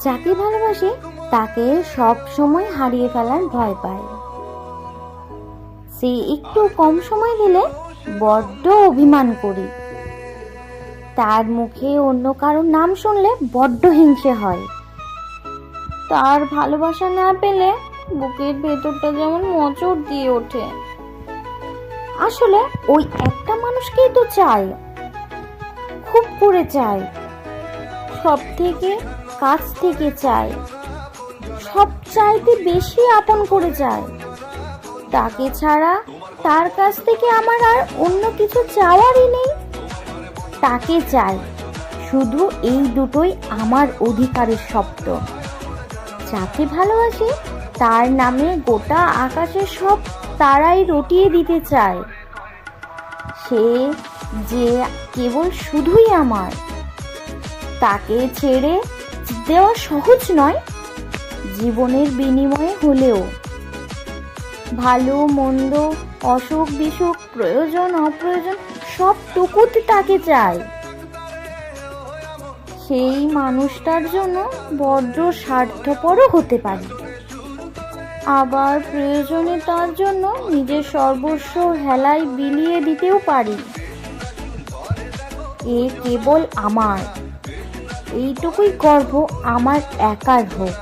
যাকে ভালোবাসে, তাকে সব সময় হারিয়ে ফেলার ভয় পায়। সে একটু কম সময় দিলে বড্ড অভিমান করি। তার মুখে অন্য কারোর নাম শুনলে বড্ড হিংসে হয়। তার ভালোবাসা না পেলে বুকের ভেতরটা যেমন মোচড় দিয়ে ওঠে। আসলে ওই একটা মানুষকেই তো চাই, খুব করে চাই। সব থেকে কাছ থেকে চাই সব চাইতে বেশি আপন করে যায় তাকে ছাড়া তার কাছ থেকে আমার আর অন্য কিছু চাওয়ারই নেই। তাকে চাই শুধু এই দুটোই আমার অধিকারের শব্দ। যাকে ভালোবাসি তার নামে গোটা আকাশের সব তারাই রটিয়ে দিতে চায়। সে যে কেবল শুধুই আমার। তাকে ছেড়ে দেওয়া সহজ নয়, জীবনের বিনিময়ে হলেও। ভালো, মন্দ, অসুখ, বিসুখ, প্রয়োজন, অপ্রয়োজন, সবটুকুতে তাকে চাই সেই মানুষটার জন্য বড্ড স্বার্থপরও হতে পারে। আবার প্রয়োজনে তার জন্য নিজের সর্বস্ব হেলায় বিলিয়ে দিতেও পারি। এ কেবল আমার। এইটুকুই গর্ব আমার একার হোক।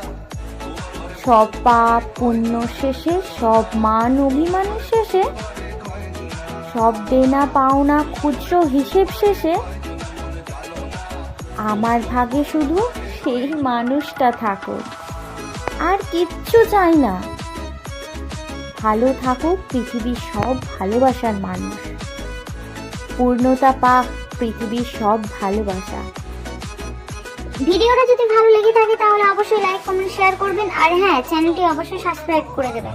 সব পাপ, পুণ্য শেষে, সব মান অভিমানের শেষে, সব দেনা পাওনা খুচরো হিসেব শেষে, আমার ভাগে শুধু সেই মানুষটা থাকুক। আর কিচ্ছু চাই না। ভালো থাকুক পৃথিবীর সব ভালোবাসার মানুষ। পূর্ণতা পাক পৃথিবীর সব ভালোবাসা। ভিডিওটা যদি ভালো লেগে থাকে তাহলে অবশ্যই লাইক কমেন্ট শেয়ার করবেন। আর হ্যাঁ চ্যানেলটি অবশ্যই সাবস্ক্রাইব করে দেবেন।